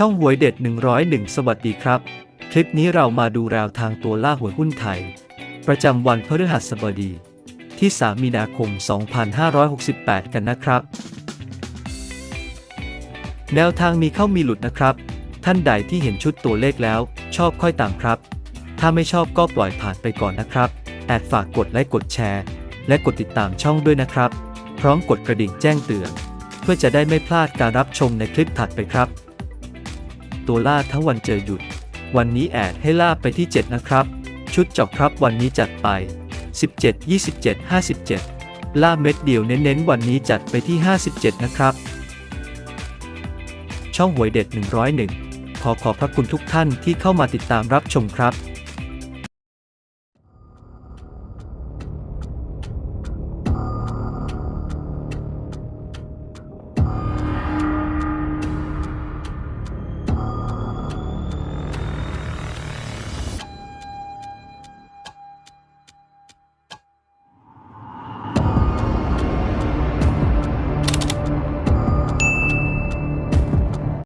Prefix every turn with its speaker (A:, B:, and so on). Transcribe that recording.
A: ช่องหวยเด็ด 101 สวัสดีครับ คลิปนี้เรามาดูแนวทางตัวล่าหวยหุ้นไทย ประจำวันพฤหัสบดี ที่ 3 มีนาคม 2568 กันนะครับ แนวทางมีเข้ามีหลุดนะครับ ท่านใดที่เห็นชุดตัวเลขแล้ว ชอบค่อยตามครับ ถ้าไม่ชอบก็ปล่อยผ่านไปก่อนนะครับแอดฝากกดไลค์กดแชร์ และกดติดตามช่องด้วยนะครับ พร้อมกดกระดิ่งแจ้งเตือน เพื่อจะได้ไม่พลาดการรับชมในคลิปถัดไปครับ ตัวล่าทั้งวันเจอหยุด วันนี้แอดให้ล่าไปที่ 7 นะครับ ชุดจอกครับวันนี้จัดไป 17 27 57 ล่าเม็ดเดียวเน้นๆ วันนี้จัดไปที่ 57 นะครับ ช่องหวยเด็ด 101 ขอขอบพระคุณทุกท่านที่เข้ามาติดตามรับชมครับ